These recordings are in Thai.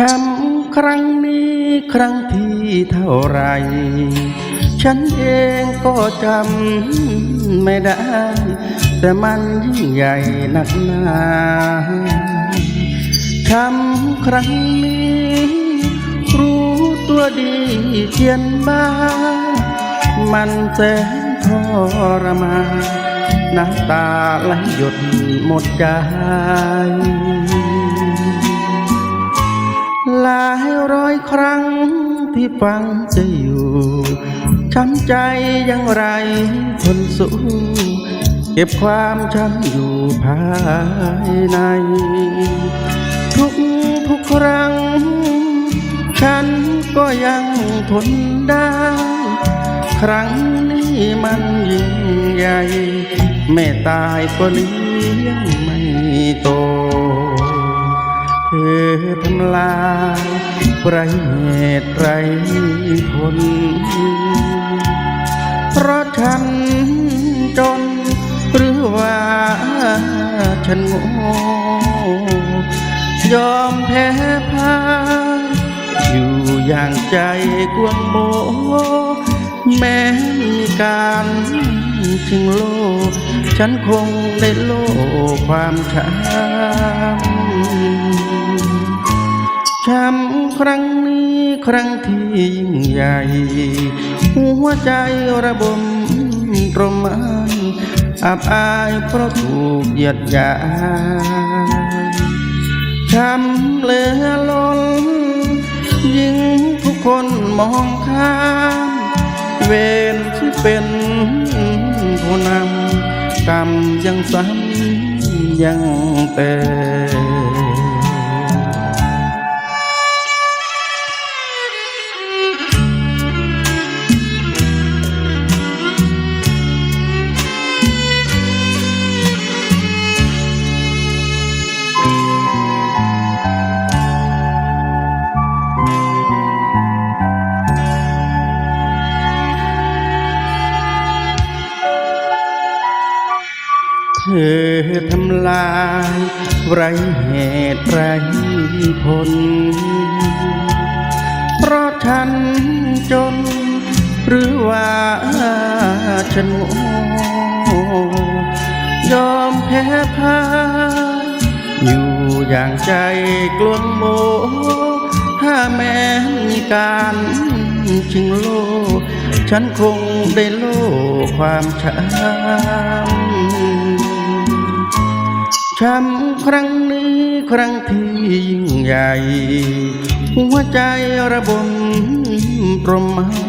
ช้ำครั้งนี้ครั้งที่เท่าไร ฉันเองก็จำไม่ได้ แต่มันยิ่งใหญ่นักหนาช้ำครั้งนี้รู้ตัวดีเพียนบ้า มันแสนทรมานน้ำตาไหลหยดหมดใจ ฟังจะอยู่ช้ำใจอยังไรทนสู้เก็บความช้ำอยู่ภายใน ทุกทุกครั้ง ฉันก็ยังทนได้ ครั้งนี้มันยิ่งใหญ่แม่ตายก็เลี้ยงไม่โต เธอทำลาย ไรเหตุไรผล เพราะฉันจน หรือว่าฉันโง่ยอมแพ้พ่ายอยู่อย่างใจกวงโบ แม้มีการชิงโลกฉันคงได้โลกความช้ำ ครั้งนี้ครั้งที่ยิ่งใหญ่ หัวใจระบมตรมานอับอายเพราะถูกเหยียดหยามช้ำเหลือล้นยิ่งทุกคนมองข้ามเวรที่เป็นผู้นำกรรมยังซ้ำยังเติม ธอทำลายไรเหตุไรผล เพราะฉันจน หรือว่าฉันโง่ยอมแพ้พ่ายอยู่อย่างใจกลวงโม ถ้าแม้มีการชิงโลกฉันคงได้โลกความช้ำ ช้ำครั้งนี้ครั้งที่ยิ่งใหญ่ หัวใจระบมตรมไห้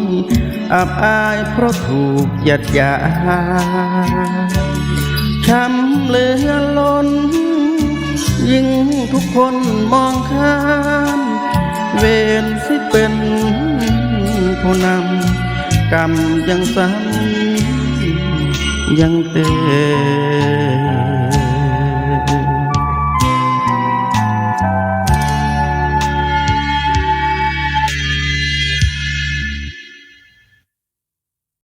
อับอายเพราะถูกยัดยาช้ำเหลือล้น ยิ่งทุกคนมองข้าม เวรสิเป็นผู้นำกรรมยังซ้ำยังเตือน